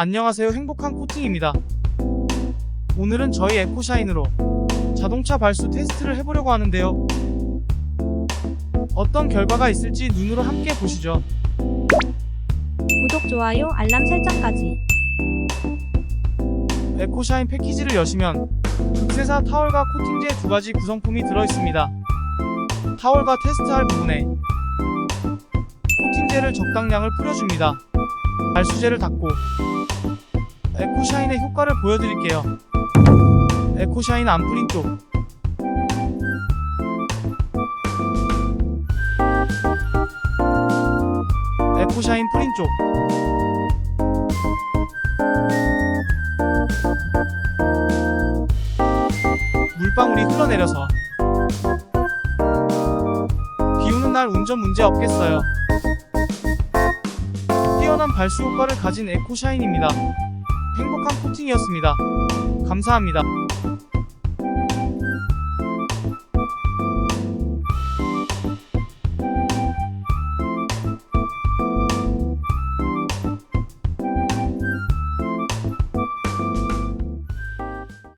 안녕하세요 행복한 코팅입니다. 오늘은 저희 에코샤인으로 자동차 발수 테스트를 해보려고 하는데요. 어떤 결과가 있을지 눈으로 함께 보시죠. 구독, 좋아요, 알람 설정까지. 에코샤인 패키지를 여시면 극세사 타월과 코팅제 두 가지 구성품이 들어있습니다. 타월과 테스트할 부분에 코팅제를 적당량을 뿌려줍니다. 발수제를 닦고 에코샤인의 효과를 보여드릴게요. 에코샤인 안 뿌린 쪽 에코샤인 뿌린 쪽 물방울이 흘러내려서 비 오는 날 운전 문제 없겠어요. 뛰어난 발수 효과를 가진 에코샤인입니다. 행복한 코팅이었습니다. 감사합니다.